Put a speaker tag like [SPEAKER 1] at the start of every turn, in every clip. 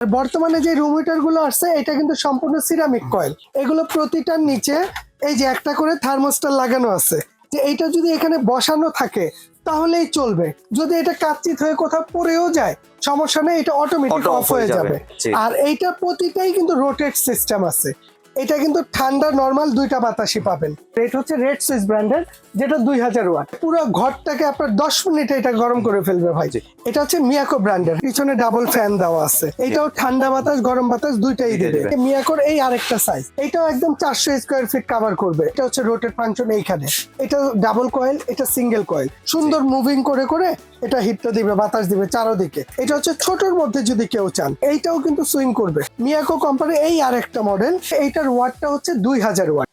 [SPEAKER 1] বর্তমানে যে রুম হিটারগুলো আসছে এটা কিন্তু সম্পূর্ণ সিরামিক কয়েল এগুলো প্রতিটার নিচে এই যে একটা করে থার্মোস্টার লাগানো আছে। যে এটা যদি এখানে বসানো থাকে তাহলেই চলবে। যদি এটা কাচ্চিত হয়ে কোথাও পড়েও যায় সমস্যা নেই এটা অটোমেটিক অফ হয়ে যাবে। আর এইটা প্রতিটাই কিন্তু রোটেট সিস্টেম আছে। এটা কিন্তু ঠান্ডা নর্মাল দুইটা বাতাসই পাবেন। রেট হচ্ছে রেড সুইস ব্র্যান্ডের যেটা দুই হাজার ওয়াট। পুরো ঘরটাকে আপনার দশ মিনিটে এটা গরম করে ফেলবে ভাই। এটা হচ্ছে মিয়াকো ব্র্যান্ডের পিছনে ডাবল ফ্যান দেওয়া আছে। এটাও ঠান্ডা বাতাস গরম বাতাস দুইটাই দেবে। মিয়াকোর এই আরেকটা সাইজ এটাও একদম চারশো স্কোয়ার ফিট কভার করবে। এটা হচ্ছে রোটেট ফাংশন এইখানে। এটা ডাবল কয়েল এটা সিঙ্গেল কয়েল সুন্দর মুভিং করে করে এটা হিটটা দিবে বাতাস দিবে চারোদিকে। এটা হচ্ছে ছোটর মধ্যে যদি কেউ চান এইটাও কিন্তু সুইং করবে। মিয়াকো কোম্পানি এই আরেকটা মডেল এইটার ওয়াটটা হচ্ছে দুই হাজার ওয়াট।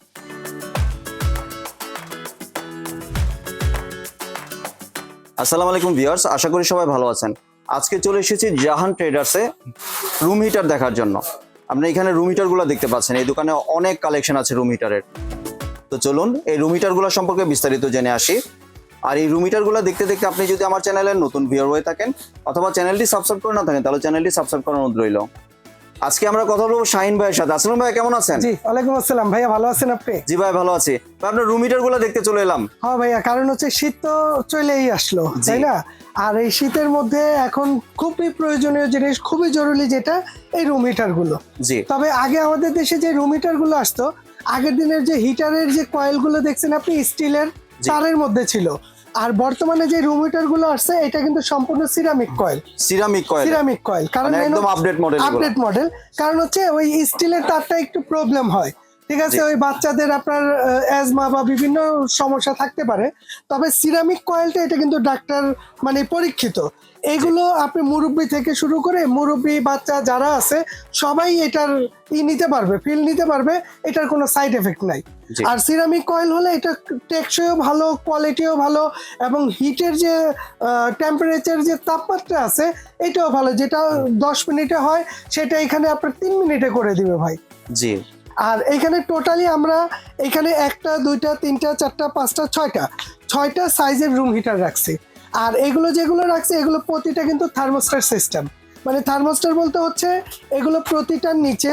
[SPEAKER 2] আসসালামু আলাইকুম ভিউয়ার্স, আশা করি সবাই ভালো আছেন। আজকে চলে এসেছি জাহান ট্রেডার্সে রুম হিটার দেখার জন্য। আপনি এখানে রুম হিটারগুলো দেখতে পাচ্ছেন, এই দোকানে অনেক কালেকশন আছে রুম হিটারের তো চলুন, এই রুম হিটারগুলো সম্পর্কে বিস্তারিত জেনে আসি। আর এই রুম হিটারগুলো দেখতে দেখতে আপনি যদি আমার চ্যানেলের নতুন ভিউয়ার হয়ে থাকেন, অথবা চ্যানেলটি সাবস্ক্রাইব করে না থাকেন, তাহলে চ্যানেলটি সাবস্ক্রাইব করার অনুরোধ রইল। আজকে আমরা কথা বলব শাহিন ভাইয়ের সাথে। আসলাম ভাই কেমন আছেন?
[SPEAKER 1] জি ওয়ালাইকুম আসসালাম। ভাইয়া ভালো আছেন আপনি?
[SPEAKER 2] জি ভাই ভালো আছি। আপনার রুম হিটারগুলো দেখতে চলে এলাম।
[SPEAKER 1] হ্যাঁ ভাইয়া কারণ হচ্ছে শীত তো চলেই আসলো তাই না? আর এই শীতের মধ্যে এখন খুবই প্রয়োজনীয় জিনিস খুবই জরুরি যেটা এই রুম হিটারগুলো।
[SPEAKER 2] জি।
[SPEAKER 1] তবে আগে আমাদের দেশে যে রুম হিটারগুলো আসতো আগের দিনের যে হিটারের যে কয়েলগুলো দেখছেন আপনি স্টিলের। তারের মধ্যে ছিল আর বর্তমানে যে রুম হিটারগুলো আসছে এটা কিন্তু সম্পূর্ণ ceramic coil
[SPEAKER 2] ceramic coil
[SPEAKER 1] ceramic coil কারণ
[SPEAKER 2] মানে একদম আপডেট মডেল
[SPEAKER 1] আপডেট মডেল কারণ হচ্ছে ওই স্টিলের তারটা একটু প্রবলেম হয়। ঠিক আছে ওই বাচ্চাদের আপনার অ্যাজমা বা বিভিন্ন সমস্যা থাকতে পারে। তবে সিরামিক কয়েলটা এটা কিন্তু ডাক্তার মানে পরীক্ষিত। এগুলো আপনি মুরব্বি থেকে শুরু করে মুরব্বি বাচ্চা যারা আছে সবাই এটার ই নিতে পারবে ফিল নিতে পারবে এটার কোনো সাইড এফেক্ট নাই। আর সিরামিক কয়েল হলে এটা টেকসইও ভালো কোয়ালিটিও ভালো এবং হিটের যে টেম্পারেচার যে তাপমাত্রা আছে এটাও ভালো। যেটা দশ মিনিটে হয় সেটা এখানে আপনার তিন মিনিটে করে দিবে ভাই।
[SPEAKER 2] জি।
[SPEAKER 1] আর এখানে টোটালি আমরা এখানে একটা দুইটা তিনটা চারটা পাঁচটা ছয়টা ছয়টা সাইজের রুম হিটার রাখছি। আর এগুলো যেগুলো রাখছি এগুলো প্রতিটা কিন্তু থার্মোস্টার সিস্টেম মানে থার্মোস্টার বলতে হচ্ছে এগুলো প্রতিটার নিচে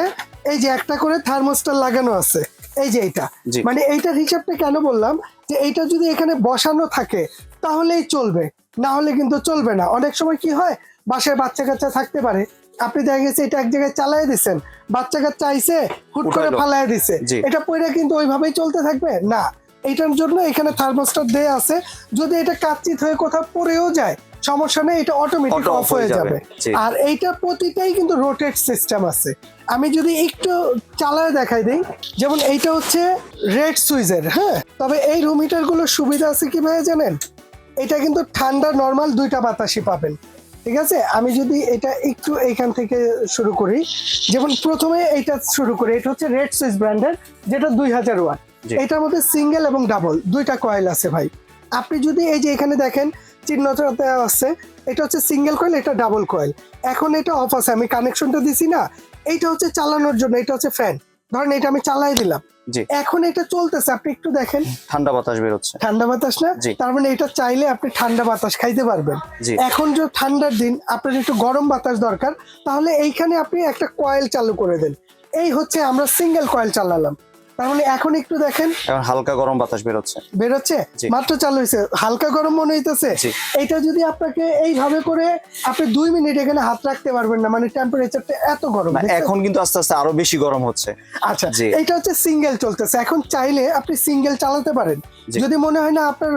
[SPEAKER 1] এই যে একটা করে থার্মোস্টার লাগানো আছে এই যে এইটা। মানে এইটার হিসাবটা কেন বললাম যে এইটা যদি এখানে বসানো থাকে তাহলেই চলবে না হলে কিন্তু চলবে না। অনেক সময় কি হয় বাসায় বাচ্চা কাচ্চা থাকতে পারে আপনি দেখা গেছে এটা এক জায়গায় চালাই দিচ্ছেন বাচ্চা কাচ্চা আইসে হুট করে। ফালাই দিছে। এটা পরে কিন্তু ওইভাবেই চলতে থাকবে? না। এটার জন্য এখানে থার্মোস্টার দেয়া আছে। যদি এটা কাচ্চিত হয়ে কোথাও পড়েও যায় সমস্যা নেই এটা অটোমেটিক অফ হয়ে যাবে। আর এইটা প্রতিটাই কিন্তু রোটেট সিস্টেম আছে। আমি যদি একটু চালায় দেখাই দিই যেমন এইটা হচ্ছে রেড সুইজের হ্যাঁ? তবে এই রুমগুলোর সুবিধা আছে কি ভাই জানেন? এটা কিন্তু ঠান্ডা নর্মাল দুইটা বাতাসই পাবেন। ঠিক আছে? আমি যদি এটা একটু এইখান থেকে শুরু করি। যেমন প্রথমে এটা শুরু করি এটা হচ্ছে রেড সুইচ ব্র্যান্ডের যেটা দুই হাজার ওয়াট এটার মধ্যে সিঙ্গেল এবং ডাবল দুইটা কয়েল আছে ভাই। আপনি যদি এই যে এখানে দেখেন চিহ্নটা দেওয়া আছে এটা হচ্ছে সিঙ্গেল কয়েল এটা ডাবল কয়েল এখন এটা অফ আছে আমি কানেকশনটা দিছি না। এইটা হচ্ছে চালানোর জন্য এটা হচ্ছে ফ্যান ধরেন এটা আমি চালাই দিলাম। এখন এটা চলতেছে আপনি একটু দেখেন।
[SPEAKER 2] ঠান্ডা বাতাস বেরোচ্ছে।
[SPEAKER 1] ঠান্ডা বাতাস না? তার মানে এটা চাইলে আপনি ঠান্ডা বাতাস খাইতে পারবেন। এখন যে ঠান্ডার দিন আপনার একটু গরম বাতাস দরকার তাহলে এইখানে আপনি একটা কয়েল চালু করে দেন। এই হচ্ছে আমরা সিঙ্গেল কয়েল চালালাম। তার মানে এখন একটু দেখেন।
[SPEAKER 2] এখন হালকা গরম বাতাস বেরোচ্ছে। জি।
[SPEAKER 1] মাত্র চালু হয়েছে। হালকা গরম মনে হইতেছে?
[SPEAKER 2] জি।
[SPEAKER 1] এইটা যদি আপনাকে এইভাবে করে আপনি দুই মিনিট এখানে হাত রাখতে পারবেন না মানে টেম্পারেচারটা এত গরম
[SPEAKER 2] এখন কিন্তু আস্তে আস্তে আরও বেশি গরম হচ্ছে।
[SPEAKER 1] আচ্ছা এটা হচ্ছে সিঙ্গেল চলতেছে। এখন চাইলে আপনি সিঙ্গেল চালাতে পারেন। যদি মনে হয় না আপনার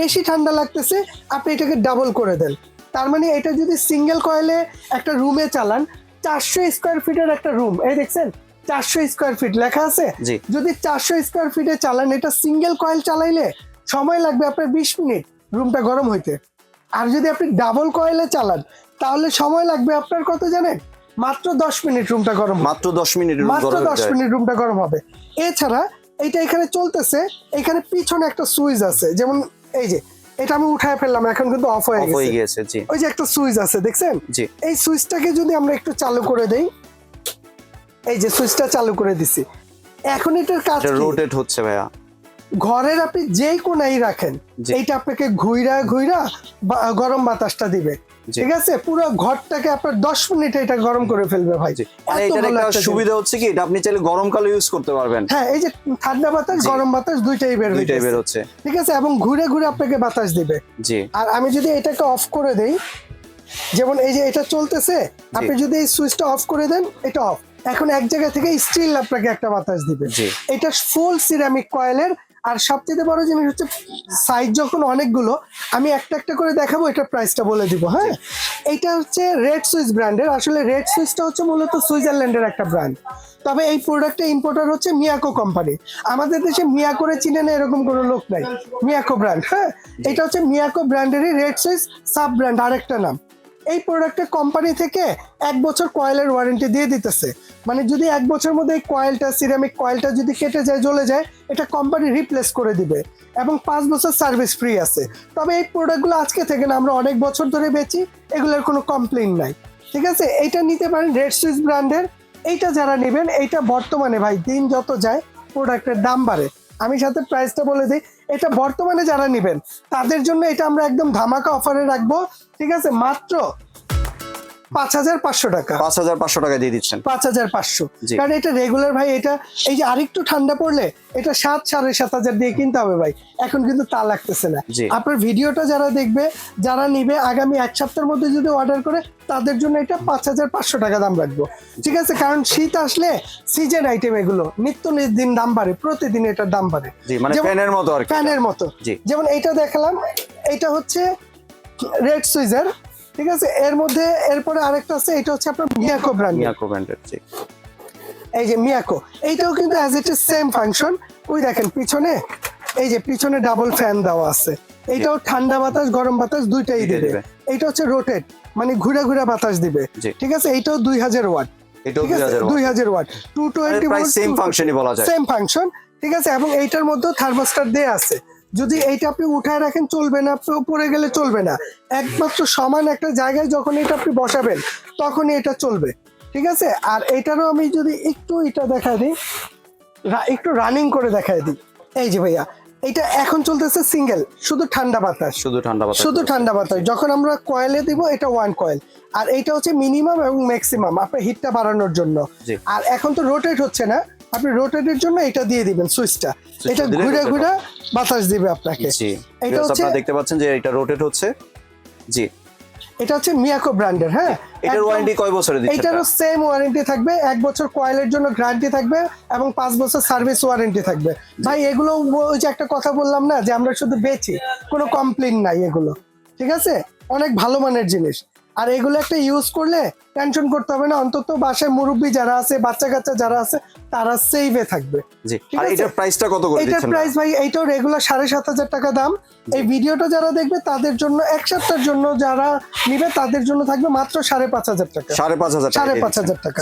[SPEAKER 1] বেশি ঠান্ডা লাগতেছে আপনি এটাকে ডাবল করে দেন। তার মানে এটা যদি সিঙ্গেল কয়েলে একটা রুমে চালান চারশো স্কোয়ার ফিটের একটা রুম এই দেখছেন? চারশো স্কোয়ার ফিট লেখা আছে? যদি চারশো স্কোয়ার ফিটে চালান এটা সিঙ্গেল কয়েল চালাইলে সময় লাগবে আপনার বিশ মিনিট রুমটা গরম হইতে। আর যদি আপনি ডাবল কয়েলে চালান তাহলে সময় লাগবে আপনার কত জানেন? মাত্র দশ মিনিট রুমটা গরম
[SPEAKER 2] মাত্র দশ মিনিট
[SPEAKER 1] মাত্র দশ মিনিট রুমটা গরম হবে। এছাড়া এটা এখানে চলতেছে এখানে পিছনে একটা সুইচ আছে যেমন এই যে এটা আমি উঠায় ফেললাম এখন কিন্তু অফ হয়ে গেছে। ওই যে একটা সুইচ আছে দেখছেন? এই সুইচটাকে যদি আমরা একটু চালু করে দেই এই যে সুইচটা চালু করে দিছি। এখন এটার কাজ
[SPEAKER 2] রোটেট হচ্ছে ভাইয়া।
[SPEAKER 1] ঘরের আপনি যেই কোনাই রাখেন এইটা আপনাকে ঘুইরা ঘুইরা গরম বাতাসটা দিবে। ঠিক আছে? পুরো ঘরটাকে আপনার দশ মিনিটে এটা গরম করে ফেলবে ভাই।
[SPEAKER 2] মানে এটার একটা
[SPEAKER 1] একটা
[SPEAKER 2] সুবিধা হচ্ছে কি? এটা আপনি চাইলে গরমকালে ইউজ করতে পারবেন।
[SPEAKER 1] হ্যাঁ এই যে ঠান্ডা বাতাস গরম বাতাস দুইটাই বের
[SPEAKER 2] দুইটাই বের হচ্ছে।
[SPEAKER 1] ঠিক আছে? এবং ঘুরে ঘুরে আপনাকে বাতাস দিবে।
[SPEAKER 2] জি।
[SPEAKER 1] আর আমি যদি এটাকে অফ করে দেই যেমন এই যে এটা চলতেছে আপনি যদি এই সুইচটা অফ করে দেন এটা অফ এখন এক জায়গা থেকে স্টিল আপনাকে একটা বাতাস দিবে। এটা ফুল সিরামিক কয়েলের আর সবচেয়ে বড় জিনিস হচ্ছে সাইজ যখন অনেকগুলো আমি একটা একটা করে দেখাবো এটার প্রাইসটা বলে দিব হ্যাঁ? এটা হচ্ছে রেড সুইচ ব্র্যান্ডের আসলে রেড সুইচটা হচ্ছে মূলত সুইজারল্যান্ডের একটা ব্র্যান্ড তবে এই প্রোডাক্টটা ইম্পোর্টার হচ্ছে মিয়াকো কোম্পানি আমাদের দেশে মিয়াকোরে চিনে না এরকম কোনো লোক নাই। মিয়াকো ব্র্যান্ড হ্যাঁ? এটা হচ্ছে মিয়াকো ব্র্যান্ডেরই রেড সুইচ সাব ব্র্যান্ড আরেকটা নাম। এই প্রোডাক্টটা কোম্পানি থেকে এক বছর কয়েলের ওয়ারেন্টি দিয়ে দিতেছে। মানে যদি এক বছরের মধ্যে এই কয়েলটা সিরামিক কয়েলটা যদি কেটে যায়, জ্বলে যায়, এটা কোম্পানি রিপ্লেস করে দিবে এবং পাঁচ বছর সার্ভিস ফ্রি আছে। তবে এই প্রোডাক্টগুলো আজকে থেকে না, আমরা অনেক বছর ধরে বেচি, এগুলোর কোনো কমপ্লেন নাই। ঠিক আছে? এইটা নিতে পারেন রেড সুইচ ব্র্যান্ডের এইটা যারা নেবেন, এইটা বর্তমানে ভাই দিন যত যায় প্রোডাক্টের দাম বাড়ে। আমি সাথে প্রাইসটা বলে দিই। এটা বর্তমানে যারা নেবেন, তাদের জন্য এটা আমরা একদম ধামাকা অফারে রাখব। ঠিক আছে? মাত্র পাঁচ হাজার পাঁচশো টাকা।
[SPEAKER 2] পাঁচ হাজার পাঁচশো টাকা দিয়ে দিচ্ছেন।
[SPEAKER 1] পাঁচ হাজার পাঁচশো। কারণ এটা রেগুলার ভাই এটা এই যে আরেকটু ঠান্ডা পড়লে এটা সাত সাড়ে সাত হাজার দিয়ে কিনতে হবে ভাই। এখন কিন্তু তা লাগতেছে না। আপনার ভিডিওটা যারা দেখবে যারা নিবে আগামী এক সপ্তাহের মধ্যে যদি অর্ডার করে তাদের জন্য এটা পাঁচ হাজার পাঁচশো টাকা দাম রাখব। ঠিক আছে? কারণ শীত আসলে সিজন আইটেম এগুলো নিত্য দিন দাম বাড়ে প্রতিদিন এটার দাম বাড়ে।
[SPEAKER 2] মানে ফ্যানের মতো
[SPEAKER 1] ফ্যানের মতো। যেমন এটা দেখালাম এটা হচ্ছে রেড সুইজার। ঠিক আছে? এর মধ্যে এরপরে আরেকটা আছে এটা হচ্ছে আপনার মিয়াকো ব্র্যান্ড
[SPEAKER 2] মিয়াকো ব্র্যান্ডের জি।
[SPEAKER 1] এই যে মিয়াকো এইটাও কিন্তু as it is same function ওই দেখেন পিছনে এই যে পিছনে ডাবল ফ্যান দেওয়া আছে। এইটাও ঠান্ডা বাতাস গরম বাতাস দুইটাই দিবে। এইটা হচ্ছে রোটেট মানে ঘুরে ঘুরে বাতাস দিবে। ঠিক আছে? এইটাও দুই হাজার ওয়াট।
[SPEAKER 2] দুই হাজার
[SPEAKER 1] ওয়াট। টু টোয়েন্টি
[SPEAKER 2] সেম ফাংশনই বলা যায়।
[SPEAKER 1] সেম ফাংশন ঠিক আছে? এবং এইটার মধ্যেও থার্মোস্টার দেয়া আছে। যদি এইটা আপনি উঠায় রাখেন চলবে না। আপনি উপরে গেলে চলবে না। একমাত্র সমান একটা জায়গায় যখন এটা আপনি বসাবেন তখনই এটা চলবে। ঠিক আছে? আর এটারও আমি যদি একটু এটা দেখাই দিই একটু রানিং করে দেখাই দিই। এই যে ভাইয়া এটা এখন চলতেছে সিঙ্গেল শুধু ঠান্ডা বাতাস।
[SPEAKER 2] শুধু ঠান্ডা বাতাস
[SPEAKER 1] শুধু ঠান্ডা বাতাস। যখন আমরা কয়েলে দিব এটা ওয়ান কয়েল আর এইটা হচ্ছে মিনিমাম এবং ম্যাক্সিমাম আপনার হিটটা বাড়ানোর জন্য। আর এখন তো রোটেট হচ্ছে না। আপনি রোটেটের জন্য এটা দিয়ে দিবেন সুইচটা এটা ঘুরে ঘুরে বাতাস দিবে আপনাকে। এটা হচ্ছে-
[SPEAKER 2] আপনারা দেখতে পাচ্ছেন যে এটা রোটেট হচ্ছে। জি।
[SPEAKER 1] এটা হচ্ছে মিয়াকো ব্র্যান্ডের হ্যাঁ?
[SPEAKER 2] এটার ওয়ারেন্টি কয় বছরে দিচ্ছেন
[SPEAKER 1] এইটারও সেম ওয়ারেন্টি থাকবে এক বছর কয়েলের জন্য গ্যারান্টি থাকবে এবং পাঁচ বছর সার্ভিস ওয়ারেন্টি থাকবে। ভাই এগুলো ওই যে একটা কথা বললাম না যে আমরা শুধু বেচি কোনো কমপ্লেন নাই এগুলো। ঠিক আছে? অনেক ভালো মানের জিনিস। আর এগুলো একটা ইউজ করলে টেনশন করতে হবে না। অন্তত বাসায় মুরব্বী যারা আছে বাচ্চা কাচ্চা যারা আছে তারা সেভে থাকবে।
[SPEAKER 2] জি আর এটার প্রাইসটা কত করে
[SPEAKER 1] এটার প্রাইস ভাই এইটাও রেগুলার সাড়ে সাত হাজার টাকা দাম। এই ভিডিওটা যারা দেখবে তাদের জন্য এক সপ্তাহের জন্য যারা নিবে তাদের জন্য থাকবে মাত্র সাড়ে পাঁচ হাজার টাকা।
[SPEAKER 2] সাড়ে পাঁচ হাজার টাকা
[SPEAKER 1] সাড়ে পাঁচ হাজার টাকা।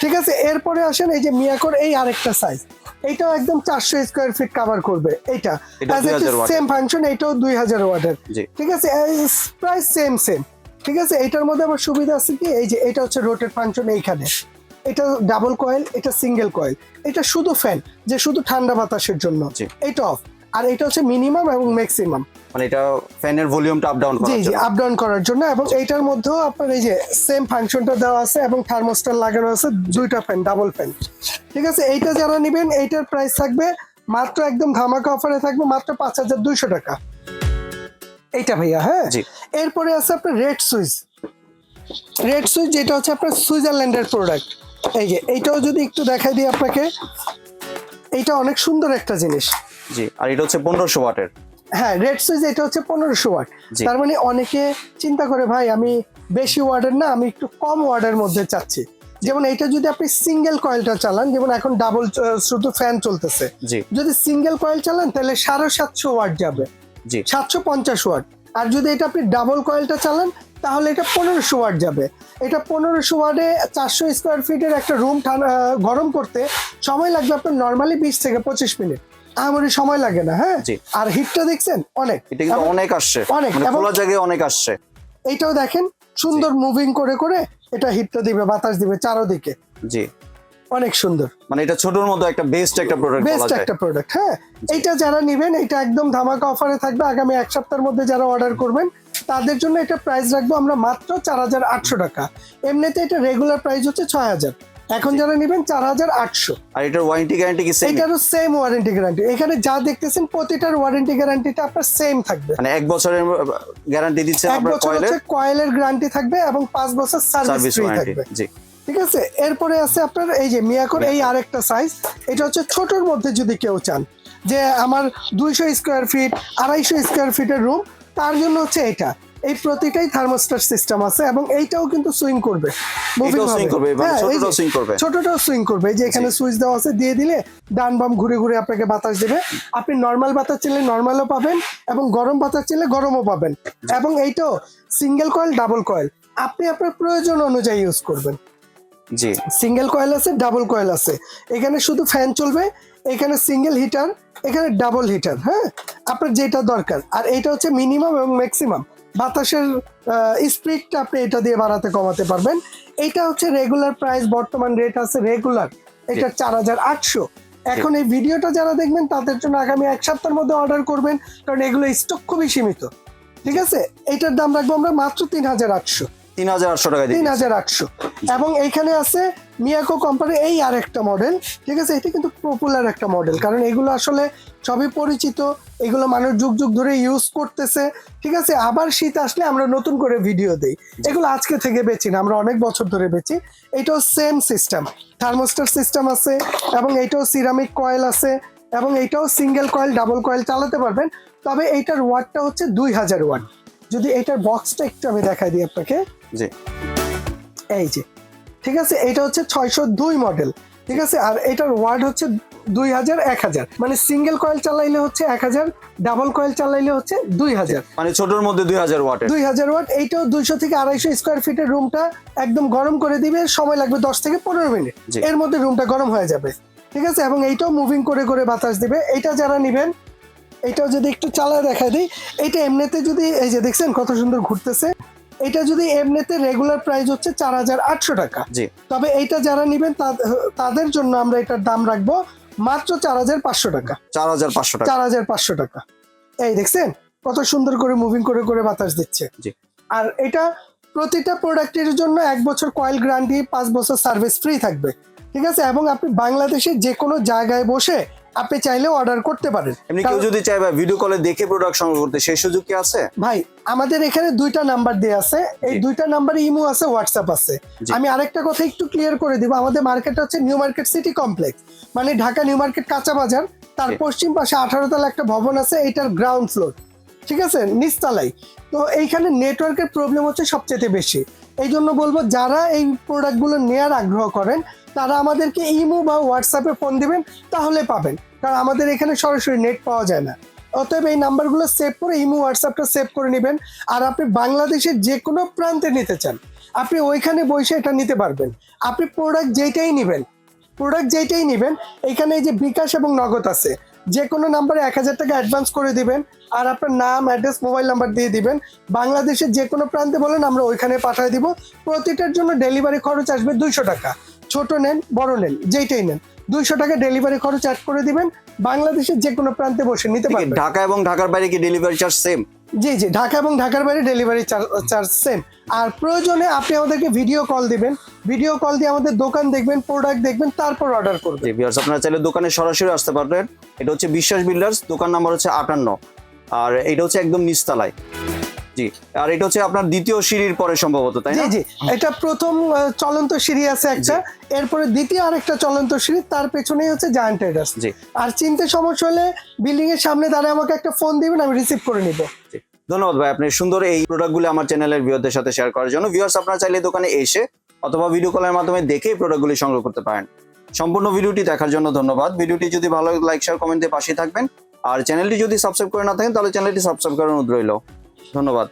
[SPEAKER 1] ঠিক আছে? এরপরে আসেন এই যে মিয়াকোর এই আরেকটা সাইজ এইটাও একদম চারশো স্কোয়ার ফিট কাভার করবে। এইটা
[SPEAKER 2] এটাও 2000 watt
[SPEAKER 1] সেম ফাংশন এইটাও দুই হাজার ওয়াটের। ঠিক আছে? প্রায় সেম সেম ঠিক আছে? এটার মধ্যে আমার সুবিধা আছে কি? এই যে এটা হচ্ছে রোটেট ফাংশন এইখানে। এটা ডাবল কয়েল এটা সিঙ্গেল কয়েল এটা শুধু ফ্যান যে শুধু ঠান্ডা বাতাসের জন্য। এটা অফ আর এটা হচ্ছে মিনিমাম এবং ম্যাক্সিমাম
[SPEAKER 2] মানে এটা ফ্যানের ভলিউমটা আপ ডাউন
[SPEAKER 1] জি জি আপ ডাউন করার জন্য এবং এইটার মধ্যেও আপনার এই যে সেম ফাংশনটা দেওয়া আছে এবং থার্মোস্টার লাগানো আছে দুইটা ফ্যান ডাবল ফ্যান ঠিক আছে? এইটা যারা নেবেন এইটার প্রাইস থাকবে মাত্র একদম ধামাকা অফারে থাকবে মাত্র পাঁচ হাজার দুইশো টাকা। এইটা ভাইয়া হ্যাঁ। এরপরে আছে আপনার রেড সুইচ রেড সুইচ যেটা হচ্ছে আপনার সুইজারল্যান্ডের প্রোডাক্ট এই যে এইটাও যদি একটু দেখাই দিই আপনাকে এইটা অনেক সুন্দর একটা জিনিস।
[SPEAKER 2] জি আর এটা হচ্ছে পনেরোশো ওয়াটের।
[SPEAKER 1] হ্যাঁ রেড সুইচ এটা হচ্ছে পনেরোশো ওয়াট। তার মানে অনেকে চিন্তা করে ভাই আমি বেশি ওয়ার্ডের না আমি একটু কম ওয়ার্ডের মধ্যে চাচ্ছি। যেমন এটা যদি আপনি সিঙ্গেল কয়েলটা চালান যেমন এখন ডাবল শুধু ফ্যান চলতেছে। যদি সিঙ্গেল কয়েল চালান তাহলে সাড়ে সাতশো ওয়াট যাবে।
[SPEAKER 2] জি।
[SPEAKER 1] সাতশো পঞ্চাশ ওয়াট। আর যদি এটা আপনি ডাবল কয়েলটা চালান তাহলে এটা পনেরোশো ওয়াট যাবে। এটা পনেরোশো ওয়াটে চারশো স্কোয়ার ফিটের একটা রুম গরম করতে সময় লাগবে আপনার নর্মালি বিশ থেকে পঁচিশ মিনিট। আমারই সময় লাগে না হ্যাঁ। আর হিটটা দেখছেন? অনেক।
[SPEAKER 2] এটা কিন্তু অনেক আসছে।
[SPEAKER 1] অনেক,
[SPEAKER 2] মানে খোলা জায়গায় অনেক আসছে।
[SPEAKER 1] এইটাও দেখেন সুন্দর মুভিং করে করে এটা হিটটা দিবে বাতাস দিবে চারোদিকে।
[SPEAKER 2] জি।
[SPEAKER 1] অনেক সুন্দর।
[SPEAKER 2] মানে এটা ছোটর মধ্যে একটা বেস্ট একটা প্রোডাক্ট
[SPEAKER 1] বেস্ট একটা প্রোডাক্ট হ্যাঁ? এইটা যারা নেবেন এটা একদম ধামাকা অফারে থাকবে। আগামী এক সপ্তাহের মধ্যে যারা অর্ডার করবেন তাদের জন্য এটা প্রাইস রাখব আমরা মাত্র চার হাজার আটশো টাকা। এমনিতে এটা রেগুলার প্রাইস হচ্ছে ছয় হাজার। এখন যারা নেবেন চার হাজার আটশো।
[SPEAKER 2] আর এটার ওয়ারেন্টি গ্যারান্টি কি সেম
[SPEAKER 1] এটারও সেম ওয়ারেন্টি গ্যারান্টি এখানে যা দেখতেছেন প্রতিটার ওয়ারেন্টি গ্যারান্টিটা আপনার সেম থাকবে।
[SPEAKER 2] মানে এক বছরের গ্যারান্টি দিচ্ছে
[SPEAKER 1] এক বছর
[SPEAKER 2] কয়েলের
[SPEAKER 1] হচ্ছে কয়েলের গ্যারান্টি থাকবে এবং পাঁচ বছর সার্ভিস ফ্রি থাকবে।
[SPEAKER 2] জি।
[SPEAKER 1] ঠিক আছে? এরপরে আছে আপনার এই যে মিয়াকোর এই আরেকটা সাইজ এটা হচ্ছে ছোটর মধ্যে যদি কেউ চান যে আমার দুইশো স্কোয়ার ফিট আড়াইশো স্কোয়ার ফিটের রুম তার জন্য হচ্ছে এটা। এই প্রতিটাই থার্মোস্টার সিস্টেম আছে এবং এইটাও কিন্তু সুইং করবে। হবে।
[SPEAKER 2] মানে
[SPEAKER 1] হ্যাঁ,
[SPEAKER 2] ছোটটাও সুইং করবে।
[SPEAKER 1] করবে। এই যে এখানে সুইচ দেওয়া আছে দিয়ে দিলে ডান বাম ঘুরে ঘুরে আপনাকে বাতাস দেবে। আপনি নর্মাল বাতাস চাইলে নর্মালও পাবেন এবং গরম বাতাস চাইলে গরমও পাবেন। এবং এইটাও সিঙ্গেল কয়েল ডাবল কয়েল আপনি আপনার প্রয়োজন অনুযায়ী ইউজ করবেন।
[SPEAKER 2] জি।
[SPEAKER 1] সিঙ্গেল কয়েল আছে ডাবল কয়েল আছে। এখানে শুধু ফ্যান চলবে এখানে সিঙ্গেল হিটার এখানে ডাবল হিটার হ্যাঁ? আপনার যেটা দরকার। আর এটা হচ্ছে মিনিমাম এবং ম্যাক্সিমাম বাতাসের স্পিডটা আপনি এটা দিয়ে বাড়াতে কমাতে পারবেন। এটা হচ্ছে রেগুলার প্রাইস বর্তমান রেট আছে রেগুলার এটা চার হাজার আটশো। এখন এই ভিডিওটা যারা দেখবেন তাদের জন্য আগামী এক সপ্তাহের মধ্যে অর্ডার করবেন কারণ এগুলো স্টক খুবই সীমিত। ঠিক আছে? এটার দাম রাখব আমরা মাত্র তিন হাজার আটশো।
[SPEAKER 2] তিন হাজার আটশো টাকা
[SPEAKER 1] তিন হাজার আটশো। এবং এইখানে আছে মিয়াকো কোম্পানির এই আরেকটা মডেল ঠিক আছে? এটা কিন্তু পপুলার একটা মডেল কারণ এগুলো আসলে সবই পরিচিত, এগুলো মানুষ যুগ যুগ ধরে ইউজ করতেছে, ঠিক আছে? আবার শীত আসলে আমরা নতুন করে ভিডিও দেই। এগুলো আজকে থেকে বেচি না, আমরা অনেক বছর ধরে বেচি। এটাও সেম সিস্টেম থার্মোস্টার সিস্টেম আছে, এবং এটাও সিরামিক কয়েল আছে, এবং এটাও সিঙ্গেল কয়েল ডাবল কয়েল চালাতে পারবেন। তবে এইটার ওয়াটটা হচ্ছে দুই হাজার ওয়াট যদি এটার বক্সটা একটু আমি দেখাই দিই আপনাকে।
[SPEAKER 2] জি।
[SPEAKER 1] এই যে ঠিক আছে? এটা হচ্ছে ছয়শো দুই মডেল ঠিক আছে? আর এটার ওয়ার্ড হচ্ছে দুই হাজার এক হাজার। মানে সিঙ্গেল কয়েল চালাইলে হচ্ছে এক হাজার ডাবল কয়েল চালাইলে হচ্ছে দুই হাজার।
[SPEAKER 2] মানে ছোটর মধ্যে দুই হাজার ওয়াটের
[SPEAKER 1] দুই হাজার ওয়াট এইটাও দুইশো থেকে আড়াইশো স্কোয়ার ফিটের রুমটা একদম গরম করে দিবে সময় লাগবে দশ থেকে পনেরো মিনিট। এর মধ্যে রুমটা গরম হয়ে যাবে ঠিক আছে? এবং এইটাও মুভিং করে করে বাতাস দিবে। এটা যারা নিবেন এটাও যদি একটু চালায় দেখা দিই এটা এমনিতে যদি এই যে দেখছেন কত সুন্দর ঘুরতেছে? এটা যদি এমনিতে রেগুলার প্রাইস হচ্ছে চার হাজার আটশো টাকা।
[SPEAKER 2] জি।
[SPEAKER 1] তবে এইটা যারা নিবেন তাদের জন্য আমরা এটার দাম রাখব মাত্র চার হাজার পাঁচশো টাকা।
[SPEAKER 2] চার হাজার পাঁচশো টাকা।
[SPEAKER 1] চার হাজার পাঁচশো টাকা। এই দেখছেন কত সুন্দর করে মুভিং করে করে বাতাস দিচ্ছে। আর এটা প্রতিটা প্রোডাক্টের জন্য এক বছর কয়েল গ্যারান্টি পাঁচ বছর সার্ভিস ফ্রি থাকবে। ঠিক আছে? এবং আপনি বাংলাদেশের যে কোনো জায়গায় বসে আপনি চাইলেও অর্ডার করতে পারেন।
[SPEAKER 2] এমনি কেউ যদি চায় বা ভিডিও কলে দেখে প্রোডাক্ট সংগ্রহ করতে সেই সুযোগ কি আছে?
[SPEAKER 1] ভাই আমাদের এখানে দুইটা নাম্বার দেওয়া আছে। এই দুইটা নাম্বারে ইমো আছে হোয়াটসঅ্যাপ আছে। আমি আরেকটা কথা একটু ক্লিয়ার করে দিব। আমাদের মার্কেট হচ্ছে নিউ মার্কেট সিটি কমপ্লেক্স মানে ঢাকা নিউ মার্কেট কাঁচা বাজার। তার পশ্চিম পাশে আঠারো তলা একটা ভবন আছে এটার গ্রাউন্ড ফ্লোর ঠিক আছে? নিচতলায়। তো এইখানে নেটওয়ার্কের প্রবলেম হচ্ছে সবচেয়ে বেশি। এই জন্য বলব যারা এই প্রোডাক্টগুলো নেয়ার আগ্রহ করেন তারা আমাদেরকে ইমো বা হোয়াটসঅ্যাপে ফোন দিবেন, তাহলে পাবেন। কারণ আমাদের এখানে সরাসরি নেট পাওয়া যায় না। অতএব এই নাম্বারগুলো সেভ করে ইমো, হোয়াটসঅ্যাপটা সেভ করে নেবেন। আর আপনি বাংলাদেশের যে কোনো প্রান্তে নিতে চান, আপনি ওইখানে বসে এটা নিতে পারবেন। আপনি প্রোডাক্ট যেইটাই নেবেন প্রোডাক্ট যেইটাই নেবেন, এখানে এই যে বিকাশ এবং নগদ আছে যে কোনো নাম্বারে এক হাজার টাকা অ্যাডভান্স করে দিবেন, আর আপনার নাম অ্যাড্রেস মোবাইল নাম্বার দিয়ে দিবেন। বাংলাদেশের যে কোনো প্রান্তে বলেন, আমরা ওইখানে পাঠিয়ে দিব। প্রতিটার জন্য ডেলিভারি খরচ আসবে দুইশো টাকা। ছোট নেন বড় নেন যেইটাই নেন। দুইশো টাকা ডেলিভারি খরচ অ্যাড করে দিবেন। বাংলাদেশের যে কোনো প্রান্তে বসে নিতে পারবেন।
[SPEAKER 2] ঢাকা এবং ঢাকার বাইরে কি ডেলিভারি চার্জ সেম
[SPEAKER 1] জি জি ঢাকা এবং ঢাকার বাইরে ডেলিভারি চার্জ সেম আর প্রয়োজনে আপনি আমাদেরকে ভিডিও কল দিবেন। ভিডিও কল দিয়ে আমাদের দোকান দেখবেন প্রোডাক্ট দেখবেন তারপর অর্ডার করবেন।
[SPEAKER 2] ভিউয়ার্স আপনারা চাইলে দোকানে সরাসরি আসতে পারবেন। এটা হচ্ছে বিশ্বাস বিল্ডার্স দোকান নাম্বার হচ্ছে আটান্ন। আর এটা হচ্ছে একদম নিচতলায়। জি। আর এটা হচ্ছে আপনার দ্বিতীয় সিঁড়ির পরে সম্ভবত তাই
[SPEAKER 1] জি
[SPEAKER 2] না?
[SPEAKER 1] জি। এটা প্রথম চলন্ত সিঁড়ি আছে একটা। এরপরে দ্বিতীয় আরেকটা চলন্ত সিঁড়ি তার পেছনেই হচ্ছে জায়ান্ট ট্রেডার্স
[SPEAKER 2] জি।
[SPEAKER 1] আর চিনতে সমস্যা হলে বিল্ডিং এর সামনে দাঁড়ায় আমাকে একটা ফোন দিবেন আমি রিসিভ করে নিব।
[SPEAKER 2] ধন্যবাদ ভাই আপনি সুন্দর এই প্রোডাক্টগুলো আমার চ্যানেলের ভিউয়ারদের সাথে শেয়ার করার জন্য। ভিউয়ার্স আপনারা চাইলে দোকানে এসে অথবা ভিডিও কলের মাধ্যমে দেখে এই প্রোডাক্টগুলি সংগ্রহ করতে পারেন। সম্পূর্ণ ভিডিওটি দেখার জন্য ধন্যবাদ। ভিডিওটি যদি ভালো লাইক শেয়ার কমেন্টে পাশে থাকবেন। আর চ্যানেলটি যদি সাবস্ক্রাইব করে না থাকেন তাহলে চ্যানেলটি সাবস্ক্রাইব করার অনুরোধ রইল। ধন্যবাদ।